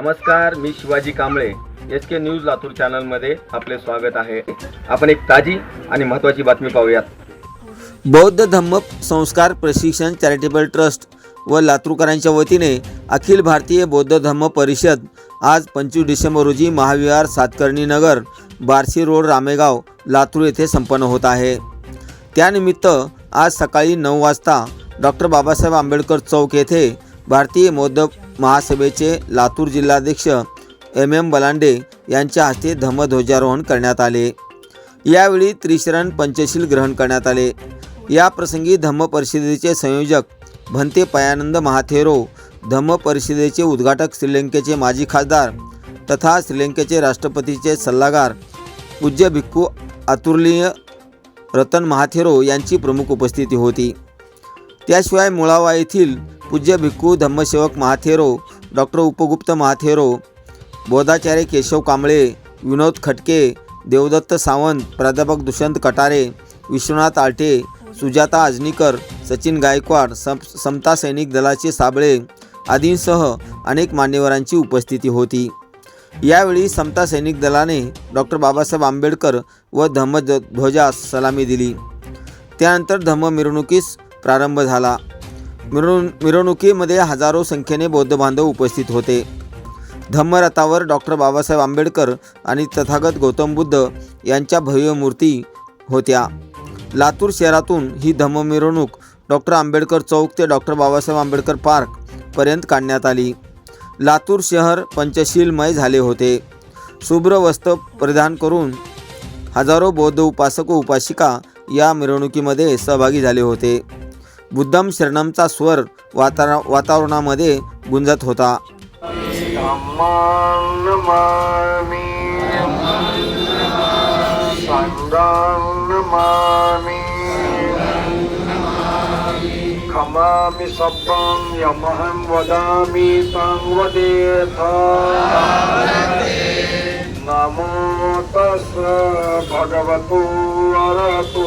नमस्कार मी Shivaji Kamble. S K news Latur चॅनलमध्ये आपले स्वागत आहे. आपण एक ताजी आणि महत्त्वाची बातमी पाहूयात. बौद्ध धम्म संस्कार प्रशिक्षण चॅरिटेबल ट्रस्ट व लातूरकरांच्या वतीने अखिल भारतीय बौद्ध धम्म परिषद आज पंचवीस डिसेंबर रोजी महाविहार सातकर्णी नगर बार्शी रोड रामेगाव लातूर येथे संपन्न होत आहे. त्यानिमित्त आज सकाळी नऊ वाजता डॉक्टर बाबासाहेब आंबेडकर चौक येथे भारतीय बौद्ध महासभेचे लातूर जिल्हाध्यक्ष एम एम बलांडे यांच्या हस्ते धम्मध्वजारोहण करण्यात आले. यावेळी त्रिशरण पंचशील ग्रहण करण्यात आले. या प्रसंगी धम्म परिषदेचे संयोजक भंते पयानंद महाथेरो धम्म परिषदेचे उद्घाटक श्रीलंकेचे माजी खासदार तथा श्रीलंकेचे राष्ट्रपतीचे सल्लागार पूज्य भिक्खू अतुर्लीय रतन महाथेरो यांची प्रमुख उपस्थिती होती. त्याशिवाय मुळावा येथील पूज्य भिक्खू धम्मसेवक महाथेरो डॉक्टर उपगुप्त महाथेरो बोधाचार्य केशव कांबळे विनोद खटके देवदत्त सावंत प्राध्यापक दुष्यंत कटारे विश्वनाथ आलटे सुजाता आजनीकर सचिन गायकवाड सम समता सैनिक दलाचे साबळे आदींसह अनेक मान्यवरांची उपस्थिती होती. यावेळी समता सैनिक दलाने डॉक्टर बाबासाहेब आंबेडकर व धम्मध्वजास सलामी दिली. त्यानंतर धम्म मिरवणुकीस प्रारंभ झाला. मिरवणु मिरवणुकीमध्ये हजारो संख्येने बौद्ध बांधव उपस्थित होते. धम्मरथावर डॉक्टर बाबासाहेब आंबेडकर आणि तथागत गौतम बुद्ध यांच्या भव्य मूर्ती होत्या. लातूर शहरातून ही धम्म मिरवणूक डॉक्टर आंबेडकर चौक ते डॉक्टर बाबासाहेब आंबेडकर पार्क पर्यंत काढण्यात आली. लातूर शहर पंचशीलमय झाले होते. शुभ्र वस्त्र परिधान करून हजारो बौद्ध उपासक व उपासिका या मिरवणुकीमध्ये सहभागी झाले होते. बुद्धम शरणमचा स्वर वातावरण वातावरणामध्ये गुंजत होता. धम्मां नमामि खमामि सब्बं यमहं वदामि तं वदेथ। नमो तस् भगवतो अरहतो।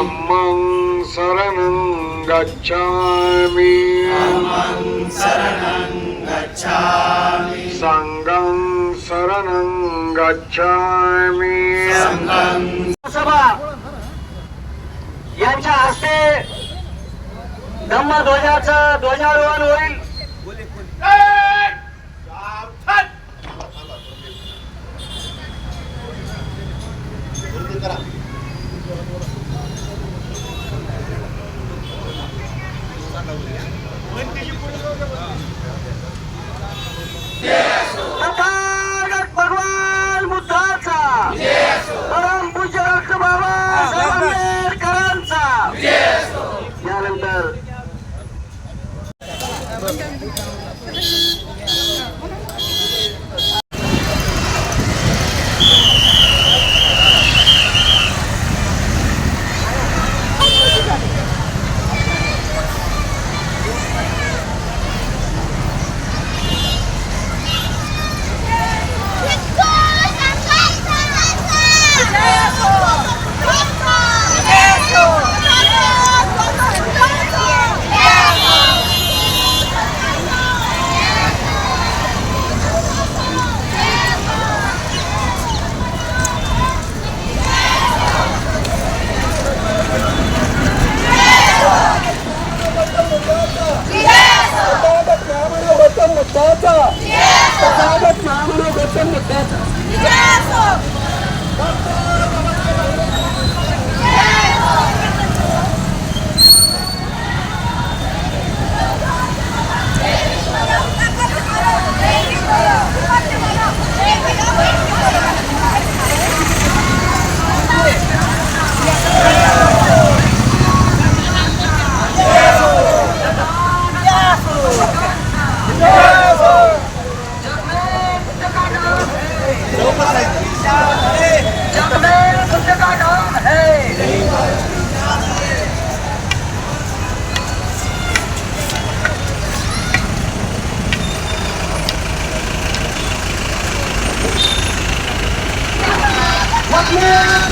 धम्मं शरणं गच्छामि। सङ्गं शरणं गच्छामि। सभा यांच्या हस्ते धम्मध्वजाचं ध्वजारोहण होईल. तथागत Yeah.